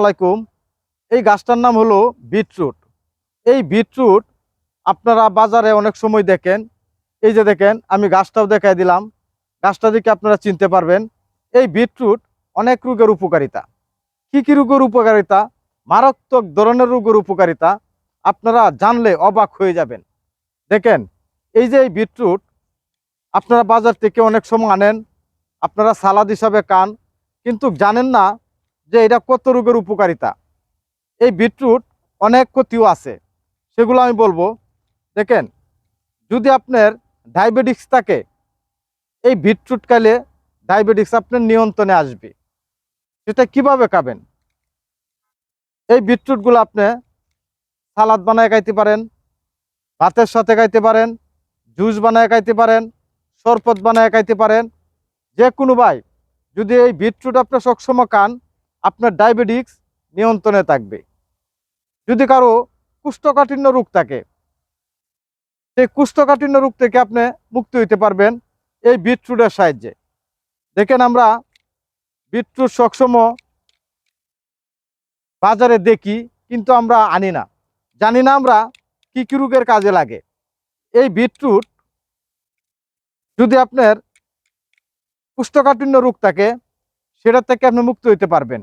আলাইকুম। এই গাছটার নাম হলো বিটরুট। এই বিটরুট আপনারা বাজারে অনেক সময় দেখেন। এই যে দেখেন, আমি গাছটাও দেখাই দিলাম। গাছটা দেখে আপনারা চিনতে পারবেন, এই বিটরুট অনেক রোগের উপকারিতা। কি কি রোগের উপকারিতা? মারাত্মক ধরনের রোগের উপকারিতা। আপনারা জানলে অবাক হয়ে যাবেন। দেখেন, এই যে এই বিটরুট আপনারা বাজার থেকে অনেক সময় আনেন। আপনারা সালাদ হিসাবে খান, কিন্তু জানেন না যে এটা কত রোগের উপকারিতা। এই বিটরুট অনেক ক্ষতিও আছে। সেগুলো আমি বলব, দেখেন, যদি আপনার ডায়াবেটিক্স থাকে, এই বিটরুট খাইলে ডায়াবেটিক্স আপনার নিয়ন্ত্রণে আসবে। সেটা কীভাবে খাবেন? এই বিটরুটগুলো আপনি সালাদ বানায় খাইতে পারেন, ভাতের সাথে খাইতে পারেন, জুস বানায় খাইতে পারেন, শরবত বানায় খাইতে পারেন, যে কোনো ভাই, যদি এই বিটরুট আপনি সবসময় খান আপনার ডায়াবেটিক্স নিয়ন্ত্রণে থাকবে। যদি কারও কুষ্ঠকাঠিন্য রোগ থাকে, সেই কুষ্ঠকাঠিন্য রোগ থেকে আপনি মুক্তি হইতে পারবেন এই বিটরুটের সাহায্যে। দেখেন আমরা বিটরুট সবসময় বাজারে দেখি, কিন্তু আমরা আনি না। জানি না আমরা কি কী রোগের কাজে লাগে। এই বিটরুট যদি আপনার কুষ্ঠকাঠিন্য রোগ থাকে, সেটা থেকে আপনি মুক্ত হইতে পারবেন।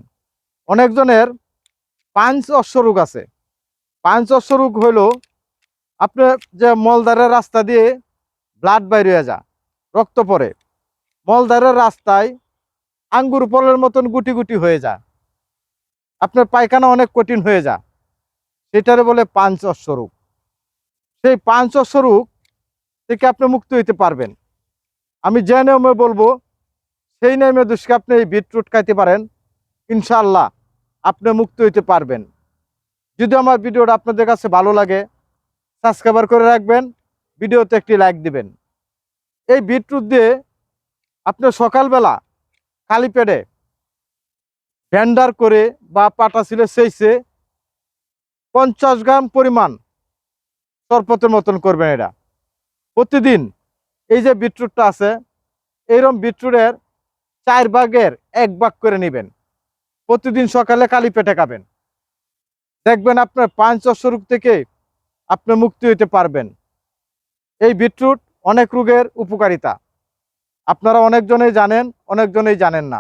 অনেকজনের পাঞ্চ অশ্ব রোগ আছে। পাঞ্চ অশ্ব রোগ হইল আপনার যে মলদারের রাস্তা দিয়ে ব্লাড বাইর হয়ে যা রক্ত পড়ে। মলদারের রাস্তায় আঙ্গুর ফলের মতন গুটি গুটি হয়ে যা আপনার পায়খানা অনেক কঠিন হয়ে যা সেটারে বলে পাঞ্চ অশ্ব রোগ সেই পাঞ্চ অশ্ব রোগ থেকে আপনি মুক্ত হইতে পারবেন। আমি যে নিয়মে বলব, সেই নিয়মে দুষ্কে আপনি এই বিটরুট খাইতে পারেন। ইনশাআল্লাহ আপনি মুক্ত হইতে পারবেন। যদি আমার ভিডিওটা আপনাদের কাছে ভালো লাগে, সাবস্ক্রাইবার করে রাখবেন, ভিডিওতে একটি লাইক দিবেন। এই বিটরুট দিয়ে আপনি সকালবেলা খালি পেটে ব্যান্ডার করে বা পাটা ছিলে সেইছে পঞ্চাশ গ্রাম পরিমাণ শরবতের মতন করবেন এটা। প্রতিদিন এই যে বিটরুটটা আছে, এইরকম বিটরুটের চার ভাগের এক ভাগ করে নেবেন। প্রতিদিন সকালে কালি পেটে খাবেন। দেখবেন আপনার পাঁচ রোগ থেকে আপনি মুক্তি হইতে পারবেন। এই বিটরুট অনেক রোগের উপকারিতা। আপনারা অনেকজনেই জানেন অনেকজনেই জানেন না।